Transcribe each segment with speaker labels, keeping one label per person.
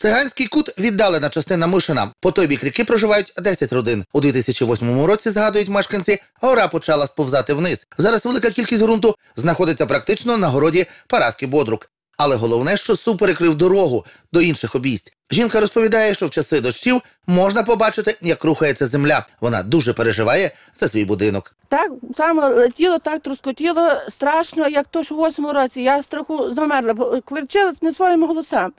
Speaker 1: Циганський кут віддалена частина Мишина. По той бік ріки проживають 10 родин. У 2008 році, згадують мешканці, гора почала сповзати вниз. Зараз велика кількість ґрунту знаходиться практично на городі Параски Бодрук. Але головне, що су перекрив дорогу до інших обійсть. Жінка розповідає, що в часи дощів можна побачити, як рухається земля. Вона дуже переживає за свій будинок.
Speaker 2: Так саме летіло, так трускотіло страшно, як то ж у восьмому році. Я страху замерла, бо кричала не своїми голосами.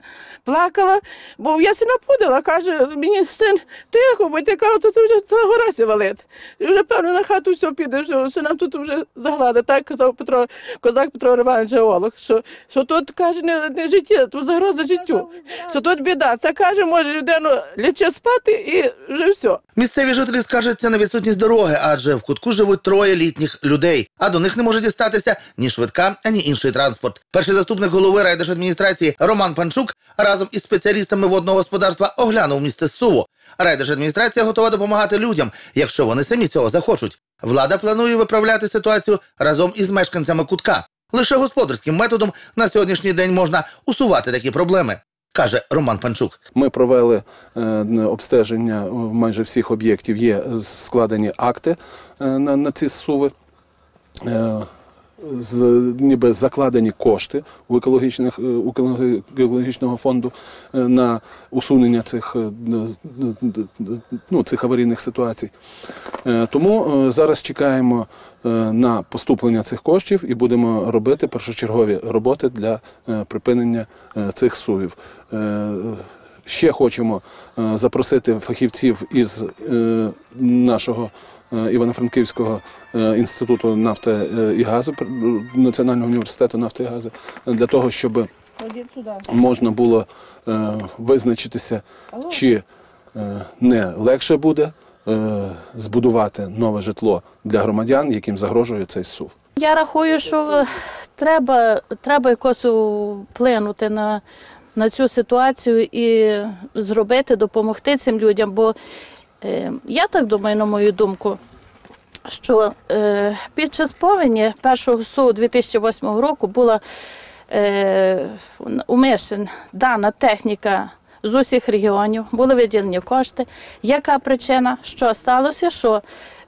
Speaker 2: Плакала, бо я сина подала, каже мені син, тихо, бо ти кажу, тут вже та гора валить. І вже певно на хату все піде, що все нам тут вже загладить. Так казав Петро, козак Петро Іванович геолог, що, що тут каже не, не життя, тут загроза життю. Що тут біда. Це каже, може людину ліче спати і вже все.
Speaker 1: Місцеві жителі скаржаться на відсутність дороги, адже в кутку живуть троє літніх людей, а до них не може дістатися ні швидка, ані інший транспорт. Перший заступник голови райдержадміністрації Роман Панчук разом із спеціалістами водного господарства оглянув місце Суву. Райдержадміністрація готова допомагати людям, якщо вони самі цього захочуть. Влада планує виправляти ситуацію разом із мешканцями кутка. Лише господарським методом на сьогоднішній день можна усувати такі проблеми, каже Роман Панчук.
Speaker 3: Ми провели е, обстеження майже всіх об'єктів. Є складені акти е, на, на ці суви. З, ніби закладені кошти у екологічних е, у екологічного фонду е, на усунення цих, е, ну, цих аварійних ситуацій. Тому зараз чекаємо на поступлення цих коштів і будемо робити першочергові роботи для припинення цих сувів. Ще хочемо е, запросити фахівців із е, нашого е, Івано-Франківського інституту нафти і газу, Національного університету нафти і газу, для того, щоб можна було визначитися, чи не легше буде збудувати нове житло для громадян, яким загрожує цей сув.
Speaker 4: Я рахую, що треба, треба якось вплинути на, на цю ситуацію і зробити, допомогти цим людям. Бо е, я так думаю, на мою думку, що е, під час повені першого СУ 2008 року була е, умишен дана техніка з усіх регіонів, були виділені кошти. Яка причина? Що сталося? Що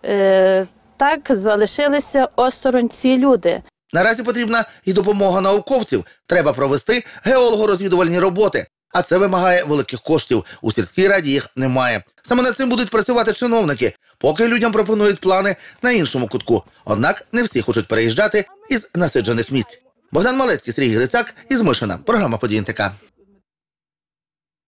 Speaker 4: е, так залишилися осторонь ці люди.
Speaker 1: Наразі потрібна і допомога науковців. Треба провести геолого-розвідувальні роботи. А це вимагає великих коштів. У сільській раді їх немає. Саме над цим будуть працювати чиновники, поки людям пропонують плани на іншому кутку. Однак не всі хочуть переїжджати із насиджених місць. Богдан Малецький, Сергій Грицак із Мишина. Програма «Події НТК».